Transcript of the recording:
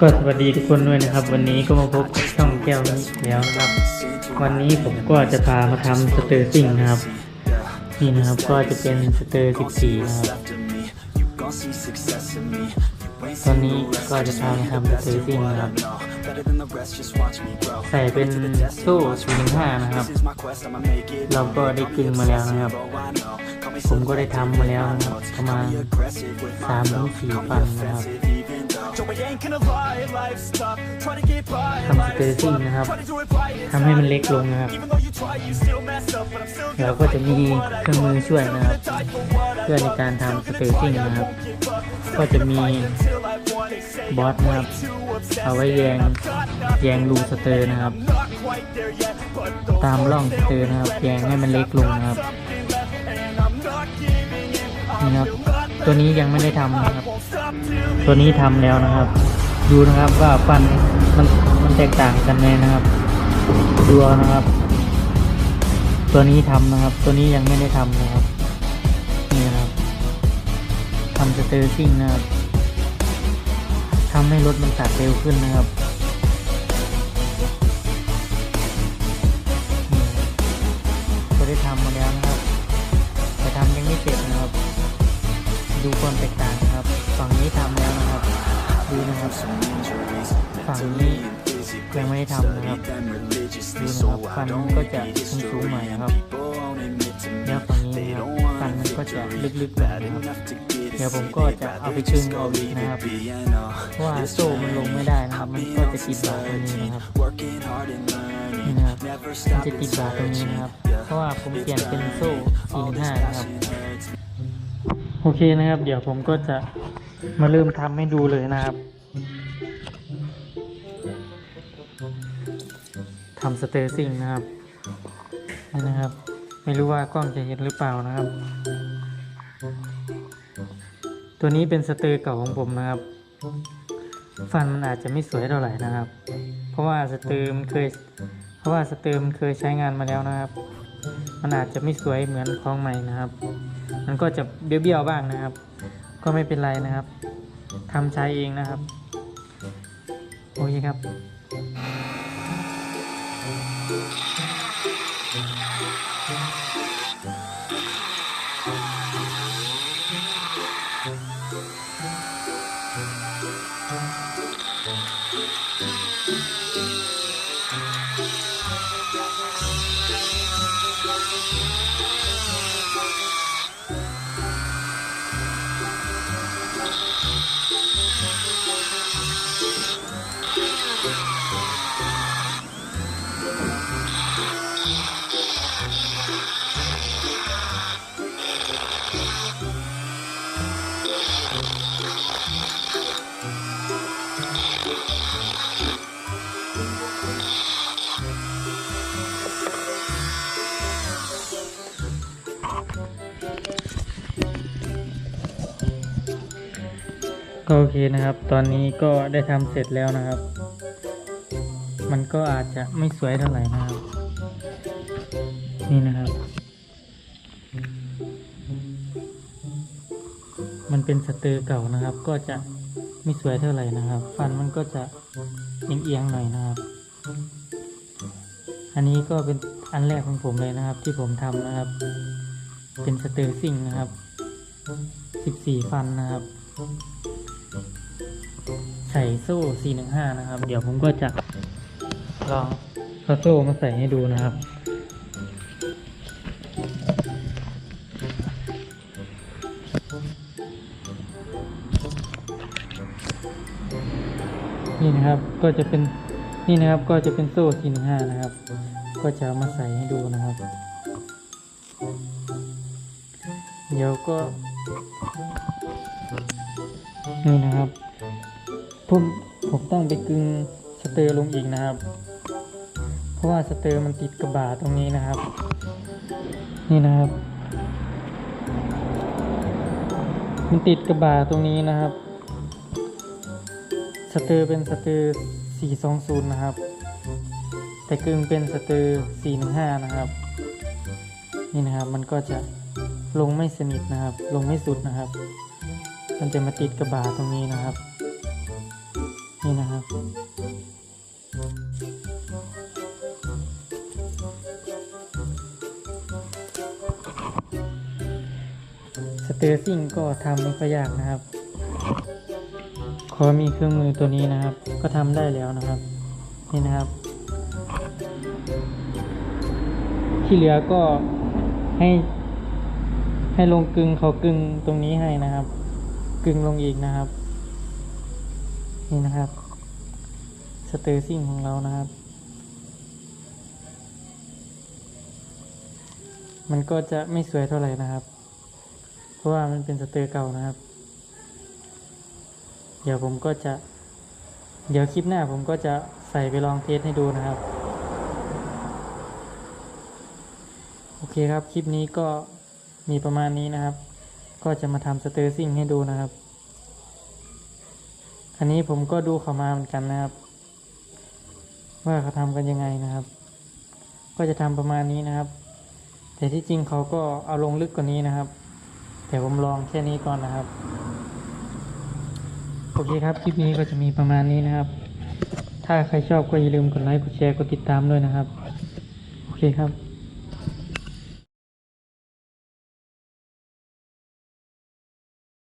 ก็สวัสดีทุกคนด้วยนะครับ วันนี้ก็มาพบกับช่องแก้วนี้แล้วนะครับ วันนี้ผมก็จะพามาทำสเตอร์ซิ่งนะครับ นี่นะครับก็จะเป็นสเตอร์14นะครับตอนนี้ก็จะพามาทำสเตอร์ซิ่งนะครับใส่เป็นโซ่สูงห้านะครับ เราก็ได้กึ่งมาแล้วนะครับ ผมก็ได้ทำมาแล้วนะครับประมาณสามถึงสี่พันนะครับ ทำสเตอร์ซิ่งนะครับทำให้มันเล็กลงนะครับ เราก็จะมีเครื่องมือช่วยนะครับ เพื่อในการทำสเตอร์ซิ่งนะครับ ก็จะมีบอสนะครับ เอาไว้แยงแยงรูสเตอร์นะครับ ตามร่องสเตอร์นะครับ แยงให้มันเล็กลงนะครับนี่ครับ ตัวนี้ยังไม่ได้ทำนะครับ ตัวนี้ทำแล้วนะครับ ดูนะครับว่าฟันมันมันแตกต่างกันไหมนะครับดูนะครับ ตัวนี้ทำนะครับ ตัวนี้ยังไม่ได้ทำนะครับนี่นะครับทำสเตอร์ซิ่งนะครับทำให้รถมันตัดเร็วขึ้นนะครับ ดูความแตกต่างครับ ฝั่งนี้ทำแล้วนะครับ ดูนะครับ ฝั่งนี้ยังไม่ได้ทำนะครับ ดูนะครับฟันมันก็จะสูงสูงๆหน่อยนะครับแล้วฝั่งนี้นะครับฟันมันก็จะลึกๆหน่อยนะครับเดี๋ยวผมก็จะเอาไปชึงเอาอีกนะครับว่าโซ่มันลงไม่ได้นะครับ มันก็จะติดบาตรงนี้นะครับนี่นะครับมันจะติดบาตรงนี้นะครับ เพราะว่าผมเปลี่ยนเป็นโซ่สี่ห้านะครับ โอเคนะครับ เดี๋ยวผมก็จะมาเริ่มทำให้ดูเลยนะครับทำสเตอร์ซิ่งนะครับนี่นะครับ ไม่รู้ว่ากล้องจะเห็นหรือเปล่านะครับ ตัวนี้เป็นสเตอร์เก่าของผมนะครับ ฟันมันอาจจะไม่สวยเท่าไหร่นะครับ เพราะว่าสเตอร์มันเคย เพราะว่าสเตอร์มันเคยใช้งานมาแล้วนะครับ มันอาจจะไม่สวยเหมือนของใหม่นะครับ มันก็จะเบี้ยวๆบ้างนะครับ ก็ไม่เป็นไรนะครับทำใช้เองนะครับ โอเคครับ ก็โอเคนะครับ ตอนนี้ก็ได้ทำเสร็จแล้วนะครับ มันก็อาจจะไม่สวยเท่าไหร่นะครับ นี่นะครับ มันเป็นสเตอร์เก่านะครับ ก็จะไม่สวยเท่าไหร่นะครับ ฟันมันก็จะเอียงๆหน่อยนะครับ อันนี้ก็เป็นอันแรกของผมเลยนะครับ ที่ผมทำนะครับ เป็นสเตอร์ซิ่งนะครับ 14 ฟันนะครับ ใส่โซ่415 นะครับ เดี๋ยวผมก็จะลองเอาโซ่มาใส่ให้ดูนะครับ นี่นะครับก็จะเป็นนี่นะครับก็จะเป็นโซ่415 นะครับ ก็จะเอามาใส่ให้ดูนะครับ เดี๋ยวก็ นี่นะครับผมผมต้องไปกึงสเตอร์ลงอีกนะครับ เพราะว่าสเตอร์มันติดกระบาตรงนี้นะครับ นี่นะครับ มันติดกระบาตรงนี้นะครับ สเตอร์เป็นสเตอร์420 นะครับ แต่กึ่งเป็นสเตอร์415 นะครับ นี่นะครับมันก็จะลงไม่สนิทนะครับ ลงไม่สุดนะครับ มันจะมาติดกระบาตรงนี้นะครับ นี่นะครับ สเตอร์ซิ่งก็ทำไม่ค่อยยากนะครับ ขอมีเครื่องมือตัวนี้นะครับ ก็ทำได้แล้วนะครับ นี่นะครับ ที่เหลือก็ให้ให้ลงกึงเขากึงตรงนี้ให้นะครับ กึงลงอีกนะครับ นี่นะครับ สเตอร์ซิ่งของเรานะครับ มันก็จะไม่สวยเท่าไหร่นะครับ เพราะว่ามันเป็นสเตอร์เก่านะครับ เดี๋ยวผมก็จะ เดี๋ยวคลิปหน้าผมก็จะใส่ไปลองเทสให้ดูนะครับ โอเคครับ คลิปนี้ก็มีประมาณนี้นะครับ ก็จะมาทำสเตอร์ซิ่งให้ดูนะครับ อันนี้ผมก็ดูเขามาเหมือนกันนะครับ ว่าเขาทำกันยังไงนะครับ ก็จะทำประมาณนี้นะครับ แต่ที่จริงเขาก็เอาลงลึกกว่านี้นะครับ แต่ผมลองแค่นี้ก่อนนะครับโอเคครับ คลิปนี้ก็จะมีประมาณนี้นะครับ ถ้าใครชอบก็อย่าลืมกดไลค์ กดแชร์ กดติดตามด้วยนะครับ โอเคครับ